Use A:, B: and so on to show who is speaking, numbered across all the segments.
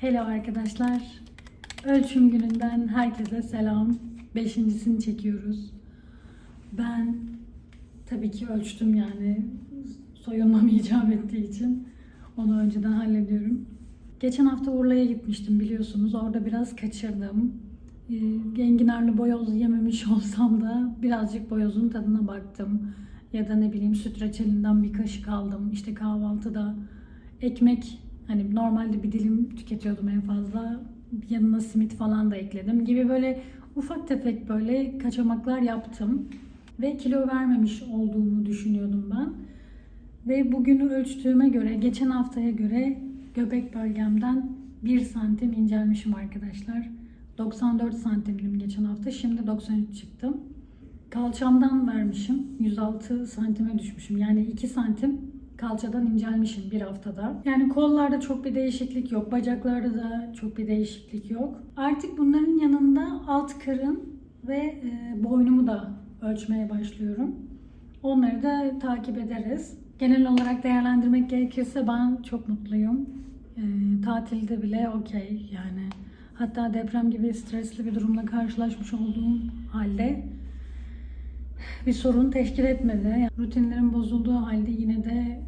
A: Hello arkadaşlar. Ölçüm gününden herkese selam. Beşincisini çekiyoruz. Ben tabii ki ölçtüm yani soyunmam icap ettiği için onu önceden hallediyorum. Geçen hafta Urla'ya gitmiştim biliyorsunuz. Orada biraz kaçırdım. Ee, enginarlı boyoz yememiş olsam da birazcık boyozun tadına baktım. Ya da ne bileyim süt reçelinden bir kaşık aldım. İşte kahvaltıda ekmek hani normalde bir dilim tüketiyordum en fazla. Yanına simit falan da ekledim gibi böyle ufak tefek böyle kaçamaklar yaptım. Ve kilo vermemiş olduğumu düşünüyordum ben. Ve bugünü ölçtüğüme göre, geçen haftaya göre göbek bölgemden 1 santim incelmişim arkadaşlar. 94 santimdim geçen hafta. Şimdi 93 çıktım. Kalçamdan vermişim. 106 santime düşmüşüm. Yani 2 santim kalçadan incelmişim bir haftada. Yani kollarda çok bir değişiklik yok. Bacaklarda da çok bir değişiklik yok. Artık bunların yanında alt karın ve e, boynumu da ölçmeye başlıyorum. Onları da takip ederiz. Genel olarak değerlendirmek gerekirse ben çok mutluyum. E, tatilde bile okey yani. Hatta deprem gibi stresli bir durumla karşılaşmış olduğum halde bir sorun teşkil etmedi. Rutinlerim bozulduğu halde yine de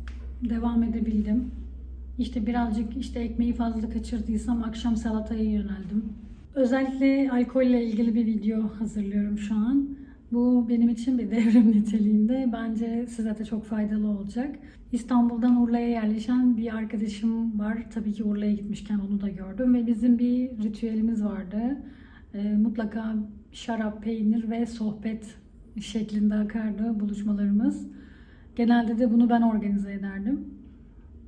A: devam edebildim. İşte birazcık işte ekmeği fazla kaçırdıysam akşam salataya yöneldim. Özellikle alkolle ilgili bir video hazırlıyorum şu an. Bu benim için bir devrim niteliğinde. Bence size de çok faydalı olacak. İstanbul'dan Urla'ya yerleşen bir arkadaşım var. Tabii ki Urla'ya gitmişken onu da gördüm. Ve bizim bir ritüelimiz vardı. Ee, mutlaka şarap, peynir ve sohbet şeklinde akardı buluşmalarımız. Genelde de bunu ben organize ederdim.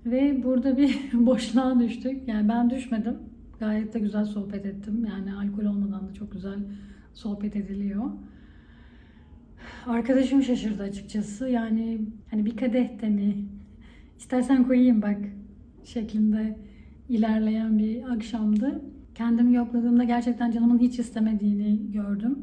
A: Ve burada bir boşluğa düştük. Yani ben düşmedim. Gayet de güzel sohbet ettim. Yani alkol olmadan da çok güzel sohbet ediliyor. Arkadaşım şaşırdı açıkçası. Yani hani bir kadeh de mi? İstersen koyayım bak şeklinde ilerleyen bir akşamdı. Kendimi yokladığımda gerçekten canımın hiç istemediğini gördüm.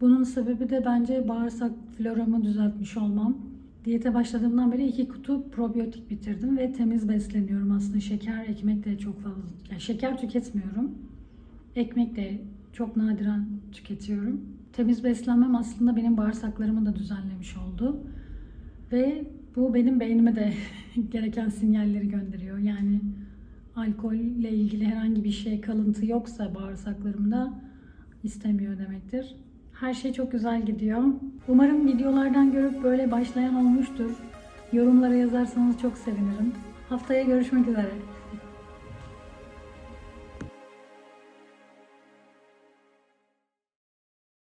A: Bunun sebebi de bence bağırsak floramı düzeltmiş olmam. Diyete başladığımdan beri iki kutu probiyotik bitirdim ve temiz besleniyorum aslında. Şeker, ekmek de çok fazla. Yani şeker tüketmiyorum. Ekmek de çok nadiren tüketiyorum. Temiz beslenmem aslında benim bağırsaklarımı da düzenlemiş oldu. Ve bu benim beynime de gereken sinyalleri gönderiyor. Yani alkolle ilgili herhangi bir şey kalıntı yoksa bağırsaklarımda istemiyor demektir. Her şey çok güzel gidiyor. Umarım videolardan görüp böyle başlayan olmuştur. Yorumlara yazarsanız çok sevinirim. Haftaya görüşmek üzere.